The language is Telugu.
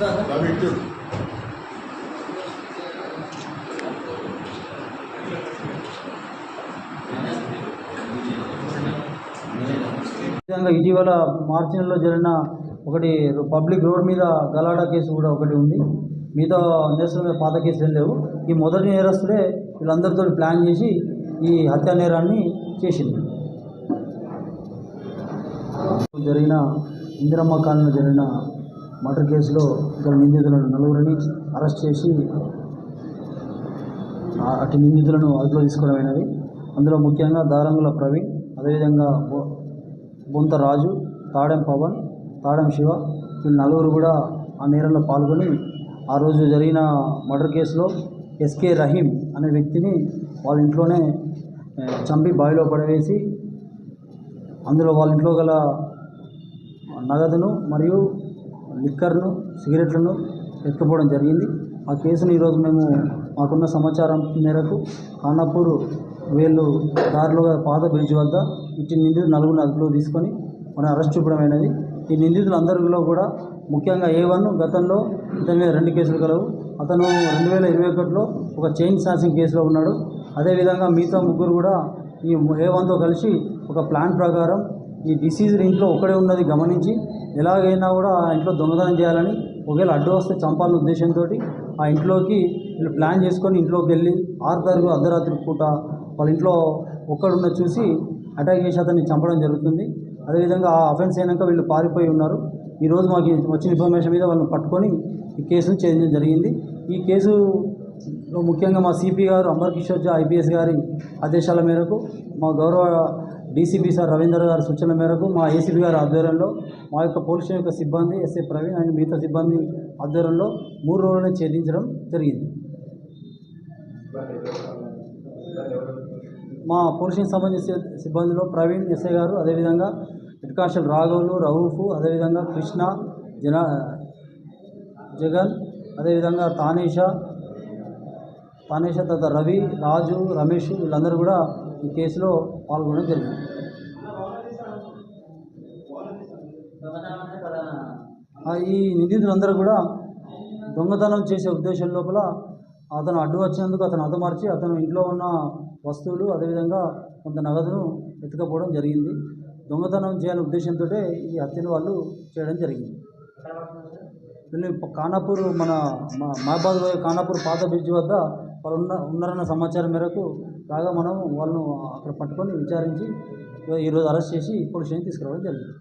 విధంగా ఇటీవల మార్చి నెలలో జరిగిన ఒకటి పబ్లిక్ రోడ్ మీద గలాడా కేసు కూడా ఒకటి ఉంది. మిగతా నేరస్తుల మీద పాత కేసులు ఏం లేవు. ఈ మొదటి నేరస్తుడే వీళ్ళందరితో ప్లాన్ చేసి ఈ హత్యా నేరాన్ని చేసింది. జరిగిన ఇందిరమ్మ కాలంలో జరిగిన మర్డర్ కేసులో ఇద్దరు నిందితులను నలుగురిని అరెస్ట్ చేసి అటు నిందితులను అదుపులో తీసుకోవడమైనది అందులో ముఖ్యంగా దారంగుల ప్రవీణ్ అదేవిధంగా బొ- బొంత రాజు తాడెం పవన్ తాడెం శివ వీళ్ళు నలుగురు కూడా ఆ నేరంలో పాల్గొని ఆ రోజు జరిగిన మర్డర్ కేసులో ఎస్కే రహీం అనే వ్యక్తిని వాళ్ళ ఇంట్లోనే చంపి బావిలో పడవేసి అందులో వాళ్ళ ఇంట్లో గల నగదును మరియు లిక్కర్ను సిగరెట్లను ఎత్తుకుపోవడం జరిగింది. ఆ కేసును ఈరోజు మేము మాకున్న సమాచారం మేరకు ఖానాపూర్ వీళ్ళు దారిలో పాత బ్రిడ్జ్ వద్ద ఇట్టి నిందితులు నలుగురిని అదుపులో తీసుకొని మనం అరెస్ట్ చూపడమైనది ఈ నిందితులందరిలో కూడా ముఖ్యంగా ఏ వన్ గతంలో ఇతని మీద రెండు కేసులు కలవు. అతను రెండు వేల ఇరవై ఒకటిలో ఒక చైన్ స్నాచింగ్ కేసులో ఉన్నాడు. అదేవిధంగా మిగతా ముగ్గురు కూడా ఈ ఏ వన్తో కలిసి ఒక ప్లాన్ ప్రకారం ఈ డిసీజ్ ఇంట్లో ఒక్కడే ఉన్నది గమనించి ఎలాగైనా కూడా ఆ ఇంట్లో దొంగతనం చేయాలని ఒకవేళ అడ్డు వస్తే చంపాలని ఉద్దేశంతో ఆ ఇంట్లోకి వీళ్ళు ప్లాన్ చేసుకొని ఇంట్లోకి వెళ్ళి ఆరు తారీఖు అర్ధరాత్రి పూట వాళ్ళ ఇంట్లో ఒక్కడున్న చూసి అటాక్ చేసి అతన్ని చంపడం జరుగుతుంది. అదేవిధంగా ఆ అఫెన్స్ అయినాక వీళ్ళు పారిపోయి ఉన్నారు. ఈరోజు మాకు వచ్చిన ఇన్ఫర్మేషన్ మీద వాళ్ళని పట్టుకొని ఈ కేసును చేయడం జరిగింది. ఈ కేసు ముఖ్యంగా మా సిపి గారు అంబర్ కిషోర్ జా ఐపీఎస్ గారి ఆదేశాల మేరకు మా గౌరవ డీసీపీ సార్ రవీందర్ గారి సూచనల మేరకు మా ఏసీపీ గారి ఆధ్వర్యంలో మా యొక్క పోలీసు యొక్క సిబ్బంది ఎస్ఏ ప్రవీణ్ అండ్ మిగతా సిబ్బంది ఆధ్వర్యంలో మూడు రోజులను ఛేదించడం జరిగింది. మా పోలీసుకి సంబంధించిన సిబ్బందిలో ప్రవీణ్ ఎస్ఐ గారు అదేవిధంగా హెడ్ కానిస్టేబుల్ రాఘవులు రౌఫ్ అదేవిధంగా కృష్ణ జన జగన్ అదేవిధంగా తానేష తానేష తర్వాత రవి రాజు రమేష్ వీళ్ళందరూ కూడా ఈ కేసులో పాల్గొనడం జరిగింది. ఈ నిందితులందరూ కూడా దొంగతనం చేసే ఉద్దేశం లోపల అతను అడ్డు వచ్చినందుకు అతను అతమార్చి అతను ఇంట్లో ఉన్న వస్తువులు అదేవిధంగా కొంత నగదును ఎత్తుకపోవడం జరిగింది. దొంగతనం చేయాలనే ఉద్దేశంతో ఈ హత్యను వాళ్ళు చేయడం జరిగింది. వీళ్ళు మన మా- మహబాద్ పోయే పాత బ్రిడ్జ్ వద్ద వాళ్ళు ఉన్న ఉన్నారన్న సమాచారం మేరకు రాగా మనం వాళ్ళను అక్కడ పట్టుకొని విచారించి ఈరోజు అరెస్ట్ చేసి పోలీస్ స్టేషన్ తీసుకురావడం జరిగింది.